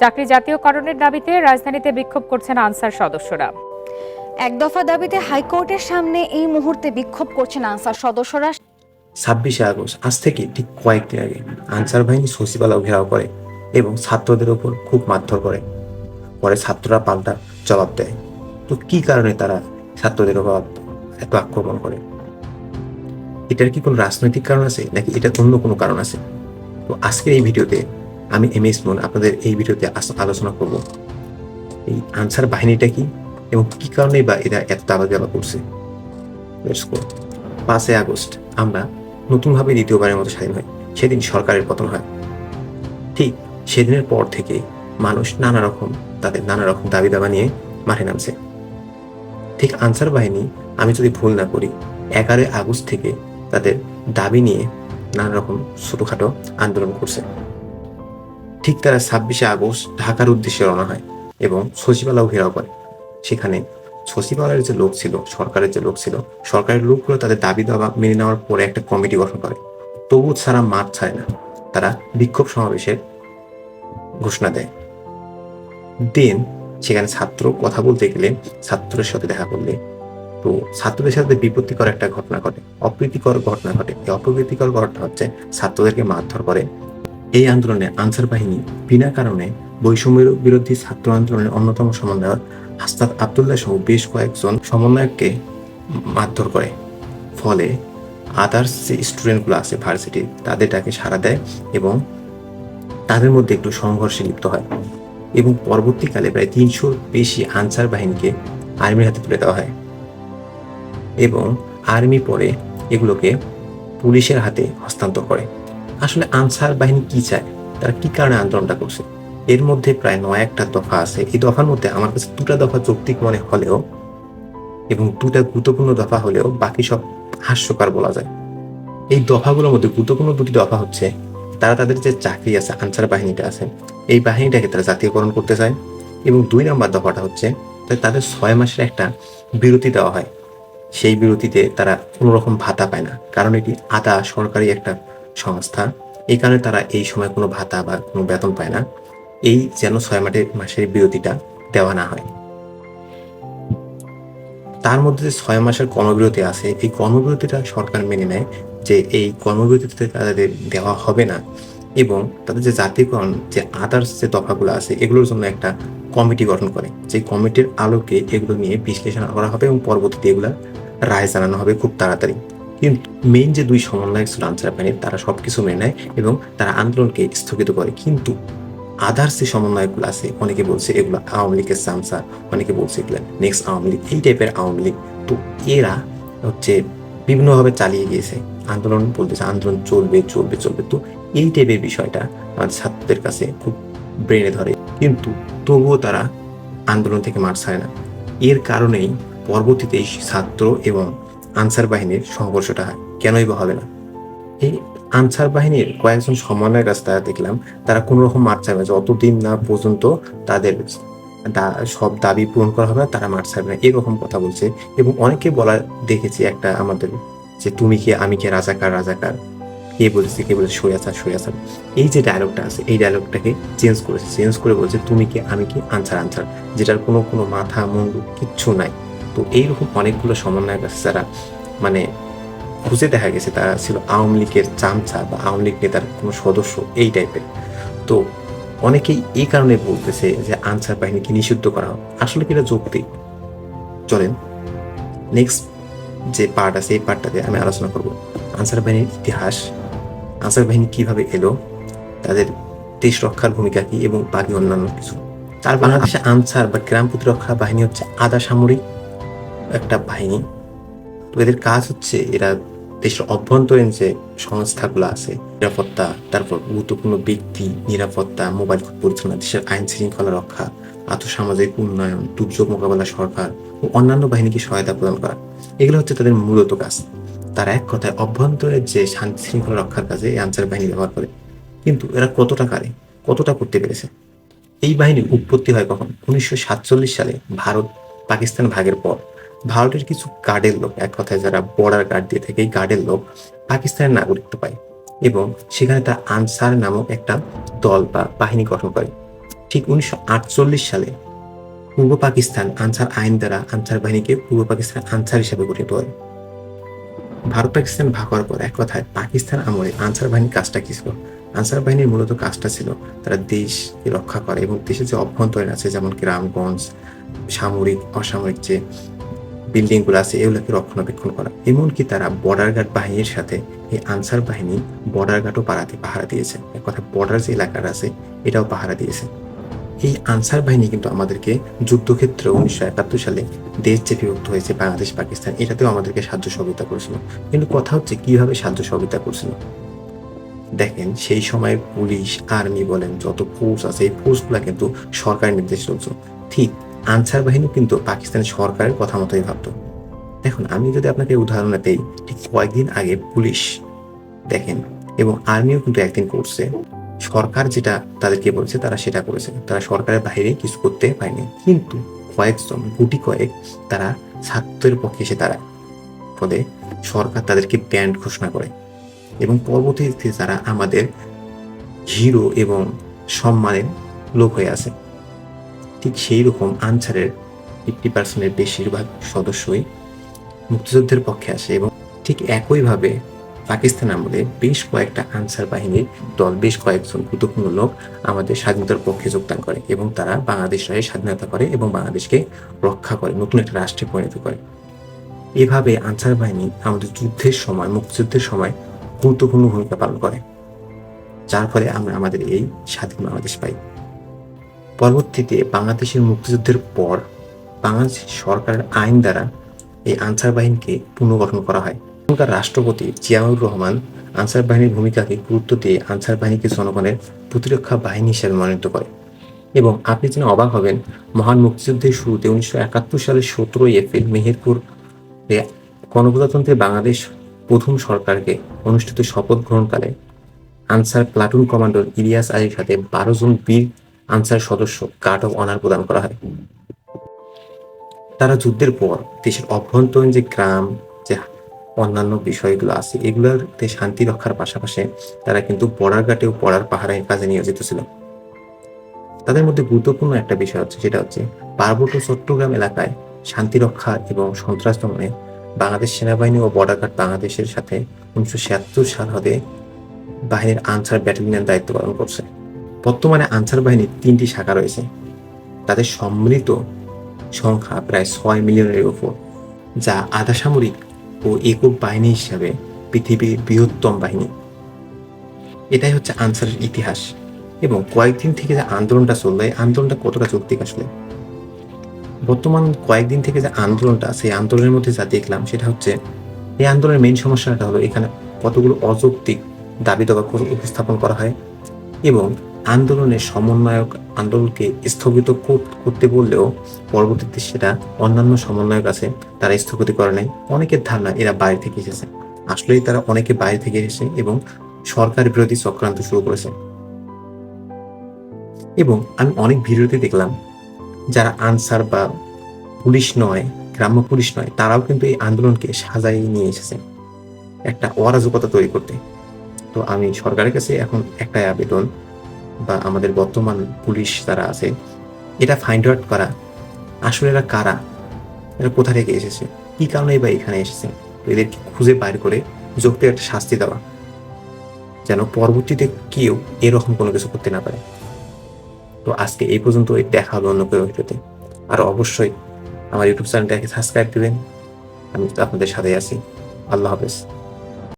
চাকরি জাতীয়করণের দাবিতে রাজধানীতে বিক্ষোভ করছেন আনসার সদস্যরা। এক দফা দাবিতে হাইকোর্টের সামনে এই মুহূর্তে বিক্ষোভ করছেন আনসার সদস্যরা। ছাব্বিশে আগস্ট আজ থেকে ঠিক কয়েকদিন আগে আনসার বাহিনী সচিবালয় ঘেরাও করে এবং ছাত্রদের ওপর খুব মারধর করে। পরে ছাত্ররা পাল্টা জবাব দেয়। তো কি কারণে তারা ছাত্রদের ওপর এত আক্রমণ করে? এটার কি কোনো রাজনৈতিক কারণ আছে, নাকি এটা অন্য কোনো কারণ আছে? তো আজকের এই ভিডিওতে আমি এম এস মন আপনাদের এই ভিডিওতে আলোচনা করব। এই আনসার বাহিনীটা কি এবং কি কারণে বা এরা এত দাবা দেওয়া করছে. পাঁচই আগস্ট, আমরা নতুনভাবে দ্বিতীয়বারের মতো স্বাধীন হই। সেদিন সরকারের পতন হয়। ঠিক সেদিনের পর থেকে মানুষ নানা রকম, তাদের নানা রকম দাবি দাবা নিয়ে মাঠে নামছে। ঠিক আনসার বাহিনী, আমি যদি ভুল না করি, এগারোই আগস্ট থেকে তাদের দাবি নিয়ে নানা রকম ছোটখাটো আন্দোলন করছে। ঠিক তারা ছাব্বিশে আগস্ট ঢাকার উদ্দেশ্যে রওনা হয় এবং সচিবালয় ঘেরাও করে। সেখানে সচিবালয়ের যে লোক ছিল, সরকারের যে লোক ছিল, সরকারের লোকগুলো তাদের দাবি দাবা মেনে নেওয়ার পরে একটা কমিটি গঠন করে। তবু ছাড়া মাঠ ছাড়ে না। তারা বিক্ষোভ সমাবেশের ঘোষণা দেয়। দেন সেখানে ছাত্র কথা বলতে গেলে ছাত্রের সাথে দেখা করলে তো ছাত্রদের সাথে বিপত্তিকর একটা ঘটনা ঘটে, অপ্রীতিকর ঘটনা ঘটে। এই অপ্রীতিকর ঘটনা হচ্ছে ছাত্রদেরকে মারধর করে। এই আন্দোলনে আনসার বাহিনী বিনা কারণে বৈষম্যের বিরোধী ছাত্র আন্দোলনের অন্যতম সমন্বয়ক হাস্তাদ আবদুল্লাহ সহ বেশ কয়েকজন সমন্বয়ককে মারধর করে। ফলে আদার্স যে স্টুডেন্টগুলো আছে ভার্সিটি তাদের ডাকে সাড়া দেয় এবং তাদের মধ্যে একটু সংঘর্ষে লিপ্ত হয় এবং পরবর্তীকালে প্রায় তিনশোর বেশি আনসার বাহিনীকে আর্মির হাতে তুলে দেওয়া হয়। এবং আর্মি পরে এগুলোকে পুলিশের হাতে হস্তান্তর করে। আসলে আনসার বাহিনী কি চায়? তারা কি কারণে আন্দোলনটা করছে? এর মধ্যে প্রায় নয় একটা দফা আছে। এই দফার মধ্যে আমার কাছে দুটা দফা যৌক্তিক মনে হলেও এবং দুটা গুরুত্বপূর্ণ দফা হলেও বাকি সব হাস্যকর বলা যায়। এই দফাগুলোর মধ্যে গুরুত্বপূর্ণ দুটি দফা হচ্ছে, তারা তাদের যে চাকরি আছে, আনসার বাহিনীটা আছে, এই বাহিনীটাকে তারা জাতীয়করণ করতে চায় এবং দুই নম্বর দফাটা হচ্ছে তাদের ছয় মাসের একটা বিরতি দেওয়া হয়। সেই বিরতিতে তারা কোনো রকম ভাতা পায় না। কারণ এটি আদা সরকারি একটা সংস্থা। এই কারণে তারা এই সময় কোনো ভাতা বা কোনো বেতন পায় না। এই যেন ছয় মাসের মাসের বিরতিটা দেওয়া না হয়। তার মধ্যে যে ছয় মাসের কর্মবিরতি আছে, এই কর্মবিরতিটা সরকার মেনে নেয় যে এই কর্মবিরতিতে তাদের দেওয়া হবে না। এবং তাদের যে জাতীয়করণ যে আদার্স যে দফাগুলো আছে, এগুলোর জন্য একটা কমিটি গঠন করে। যে কমিটির আলোকে এগুলো নিয়ে বিশ্লেষণ করা হবে এবং পরবর্তীতে এগুলা রায় জানানো হবে খুব তাড়াতাড়ি। কিন্তু মেইন যে দুই সমন্বয়ক ছিল আনসার বাহিনীর তারা সবকিছু মেনে নেয় এবং তারা আন্দোলনকে স্থগিত করে। কিন্তু আদার্স যে সমন্বয়কগুলো আছে, অনেকে বলছে এগুলো আওয়ামী লীগের সামসা অনেকে বলছে এগুলো নেক্সট আওয়ামী লীগ, এই টাইপের আওয়ামী লীগ। তো এরা হচ্ছে বিভিন্নভাবে চালিয়ে গিয়েছে। আন্দোলন বলতেছে, আন্দোলন চলবে চলবে চলবে। তো এই টাইপের বিষয়টা আমাদের ছাত্রদের কাছে খুব ব্রেনে ধরে। কিন্তু তবুও তারা আন্দোলন থেকে মার ছাড়ে না। এর কারণেই পরবর্তীতে ছাত্র এবং আনসার বাহিনীর সংঘর্ষটা হয় কেনই বা হবে না? এই আনসার বাহিনীর কয়েকজন সমন্বয়ের কাছে তারা দেখলাম, তারা কোনো রকম মার ছাড়বে না। যতদিন না পর্যন্ত তাদের সব দাবি পূরণ করা হবে না, তারা মার ছাড়বে না। এরকম কথা বলছে। এবং অনেকে বলা, দেখেছি একটা আমাদের যে তুমি কে, আমি কে রাজাকার রাজাকার? কে বলেছে কে বলেছে সরিয়াচার সরিয়াচার এই যে ডায়লগটা আছে, এই ডায়লগটাকে চেঞ্জ করেছে চেঞ্জ করে বলছে, তুমি কে, আমি কি? Answer answer. যেটার কোনো কোনো মাথা, মুন্ডু কিচ্ছু নাই। তো এইরকম অনেকগুলো সমন্বয়ের কাছে যারা মানে খুঁজে দেখা গেছে, তারা ছিল আওয়ামী লীগের চামচা বা আওয়ামী লীগ নেতার কোনো সদস্য এই টাইপের। তো অনেকেই এই কারণে বলতেছে যে আনসার বাহিনীকে নিষিদ্ধ করা হোক। আসলে কি এটা যৌক্তিক? চলেন নেক্সট যে পার্ট আছে, এই পার্টটাতে আমি আলোচনা করব। আনসার বাহিনীর ইতিহাস, আনসার বাহিনী কীভাবে এলো, তাদের দেশ রক্ষার ভূমিকা কি এবং বাকি অন্যান্য কিছু। তার বাংলাদেশে আনসার বা গ্রাম প্রতিরক্ষা বাহিনী হচ্ছে আধা সামরিক, একটা বাহিনী। তো এদের কাজ হচ্ছে এরা দেশের অভ্যন্তরীণ যে সংস্থাগুলো আছে, নিরাপত্তা, তারপর গুরুত্বপূর্ণ ব্যক্তি, নিরাপত্তা, মোবাইল পরিচালনা, দেশের আইন শৃঙ্খলা রক্ষা আর্থসামাজিক উন্নয়ন, দুর্যোগ মোকাবেলা সরকার ও অন্যান্য বাহিনীকে সহায়তা প্রদান করা, এগুলো হচ্ছে তাদের মূলত কাজ। তারা এক কথায় অভ্যন্তরের যে শান্তি শৃঙ্খলা রক্ষার কাজে এই আনসার বাহিনী ব্যবহার করে। কিন্তু এরা কতটা কারে, কতটা করতে পেরেছে? এই বাহিনীর উৎপত্তি হয় কখন? উনিশশো সাতচল্লিশ সালে ভারত পাকিস্তান ভাগের পর। ভারতের কিছু গার্ডের লোক, এক কথায় যারা বর্ডার গার্ড দিয়ে থাকে, এই গার্ডের লোক পাকিস্তানের নাগরিকত্ব পায় এবং সেখানে তার আনসার নামক একটা দল বা বাহিনী গঠন করে। ঠিক উনিশশো আটচল্লিশ সালে পূর্ব পাকিস্তান আনসার আইন দ্বারা আনসার বাহিনীকে পূর্ব পাকিস্তান আনসার হিসেবে গঠিত করে ভারত পাকিস্তান ভাগ হওয়ার পর এক কথায় পাকিস্তান আমলে আনসার বাহিনীর কাজটা কি ছিল? আনসার বাহিনীর মূলত কাজটা ছিল তারা দেশকে রক্ষা করে এবং দেশের যে অভ্যন্তরীণ আছে, যেমন গ্রামগঞ্জ, সামরিক, অসামরিক যে বিল্ডিংগুলো আছে, এগুলোকে রক্ষণাবেক্ষণ করা। এমনকি তারা বর্ডার গার্ড বাহিনীর সাথে এই আনসার বাহিনী বর্ডার গার্ডও পাহারা দিয়েছে। এক কথা বর্ডার যে এলাকাটা আছে, এটাও পাহারা দিয়েছে। এই আনসার বাহিনী কিন্তু আমাদেরকে যুদ্ধক্ষেত্রে উনিশশো একাত্তর সালে দেশ যে বিভক্ত হয়েছে বাংলাদেশ, পাকিস্তান। এটাতেও আমাদেরকে সাহায্য সহযোগিতা করেছিল। কিন্তু কথা হচ্ছে কীভাবে সাহায্য সহযোগিতা করছিল? দেখেন, সেই সময় পুলিশ, আর্মি বলেন, যত ফোর্স আছে, এই ফোর্সগুলো কিন্তু সরকারের নির্দেশ চলছে। ঠিক, আনসার বাহিনী কিন্তু পাকিস্তানের সরকারের কথা মতোই ভাবতো। দেখুন, আমি যদি আপনাকে উদাহরণ দেই, ঠিক কয়েকদিন আগে পুলিশ, দেখেন, এবং আর্মিও কিন্তু একদিন করছে। সরকার যেটা তাদেরকে বলেছে, তারা সেটা করেছে। তারা সরকারের বাইরে কিছু করতে পারেনি। কিন্তু কয়েকজন, গুটি কয়েক তারা ছাত্রের পক্ষে এসে তারা ফলে সরকার তাদেরকে ব্যান্ড ঘোষণা করে। এবং পরবর্তীতে তারা আমাদের হিরো এবং সম্মানের লোক হয়ে আছে। ঠিক সেই রকম আনসারের ফিফটি পার্সেন্টের বেশিরভাগ সদস্যই মুক্তিযুদ্ধের পক্ষে আসে এবং ঠিক একইভাবে পাকিস্তান আমলে বেশ কয়েকটা আনসার বাহিনীর দল, বেশ কয়েকজন গুরুত্বপূর্ণ লোক আমাদের স্বাধীনতার পক্ষে যোগদান করে এবং তারা বাংলাদেশ রায়ে স্বাধীনতা করে এবং বাংলাদেশকে রক্ষা করে, নতুন একটা রাষ্ট্রে পরিণত করে। এভাবে আনসার বাহিনী আমাদের যুদ্ধের সময়, মুক্তিযুদ্ধের সময় গুরুত্বপূর্ণ ভূমিকা পালন করে, যার ফলে আমরা আমাদের এই স্বাধীন বাংলাদেশ পাই। পরবর্তীতে বাংলাদেশের মুক্তিযুদ্ধের পর বাংলাদেশ সরকারের আইন দ্বারা এই আনসার বাহিনীকে পুনর্গঠন করা হয়। এখনকার রাষ্ট্রপতি জিয়াউর রহমান আনসার বাহিনীর ভূমিকাকে গুরুত্ব দিয়ে আনসার বাহিনীকে জনগণের প্রতিরক্ষা বাহিনী হিসেবে মনোনীত করে। এবং আপনি যেন অবাক হবেন, মহান মুক্তিযুদ্ধের শুরুতে উনিশশো একাত্তর সালের সতেরোই এপ্রিল মেহেরপুর গণপ্রজাতন্ত্রী বাংলাদেশ প্রথম সরকারকে অনুষ্ঠিত শপথ গ্রহণকালে আনসার প্লাটুন কমান্ডার ইলিয়াস আলীর সাথে বারো জন বীর আনসার সদস্য গার্ড অফ অনার প্রদান করা হয়। তারা যুদ্ধের পর দেশের অভ্যন্তরীণ যে গ্রাম অন্যান্য বিষয়গুলো আছে, এগুলোতে শান্তি রক্ষার পাশাপাশি তারা কিন্তু বর্ডার ঘাটেও পড়ার পাহাড়ের কাজে নিয়োজিত ছিল। তাদের মধ্যে গুরুত্বপূর্ণ একটা বিষয় হচ্ছে, সেটা হচ্ছে পার্বত্য চট্টগ্রাম এলাকায় শান্তি রক্ষা এবং সন্ত্রাস দমনে বাংলাদেশ সেনাবাহিনী ও বর্ডার গার্ড বাংলাদেশের সাথে উনিশশো ছিয়াত্তর সাল হতে বাহিনীর আনসার ব্যাটালিয়নের দায়িত্ব পালন করছে। বর্তমানে আনসার বাহিনীর তিনটি শাখা রয়েছে। তাদের সম্মিলিত সংখ্যা প্রায় ছয় মিলিয়নের উপর, যা আধা সামরিক ও একক বাহিনী হিসাবে পৃথিবীর বৃহত্তম বাহিনী। এটাই হচ্ছে আনসারের ইতিহাস এবং কয়েকদিন থেকে যে আন্দোলনটা চলল এই আন্দোলনটা কতটা যৌক্তিক আসলে? বর্তমান কয়েকদিন থেকে যে আন্দোলনটা, সেই আন্দোলনের মধ্যে যা দেখলাম, সেটা হচ্ছে এই আন্দোলনের মেন সমস্যাটা হলো এখানে কতগুলো অযৌক্তিক দাবি দাবা উপস্থাপন করা হয় এবং আন্দোলনের সমন্বয়ক আন্দোলনকে স্থগিত করতে বললেও পরবর্তীতে সেটা অন্যান্য সমন্বয়ক আছে, তারা স্থগিত করে নাই। অনেকের ধারণা এরা বাইরে থেকে এসেছে। আসলেই তারা অনেকে বাইরে থেকে এসেছে এবং সরকার বিরোধী চক্রান্ত শুরু করেছে। এবং আমি অনেক ভিডিওতে দেখলাম, যারা আনসার বা পুলিশ নয়, গ্রাম্য পুলিশ নয়, তারাও কিন্তু এই আন্দোলনকে সাজাই নিয়ে এসেছে। একটা অরাজকতা তৈরি করতে। তো আমি সরকারের কাছে এখন একটাই আবেদন বা আমাদের বর্তমান পুলিশ যারা আছে, এটা ফাইন্ড আউট করা, আসলে এরা কারা, এরা কোথা থেকে এসেছে, কি কারণে বা এখানে এসেছে, এদেরকে খুঁজে বাইর করে যৌক্তিক একটা শাস্তি দেওয়া, যেন পরবর্তীতে কেউ এরকম কোনো কিছু করতে না পারে। তো আজকে এই পর্যন্ত দেখা হবে অন্য কেউ ভিডিওতে। আর অবশ্যই আমার ইউটিউব চ্যানেলটাকে সাবস্ক্রাইব দিবেন। আমি আপনাদের সাথে আছি। আল্লাহ হাফেজ।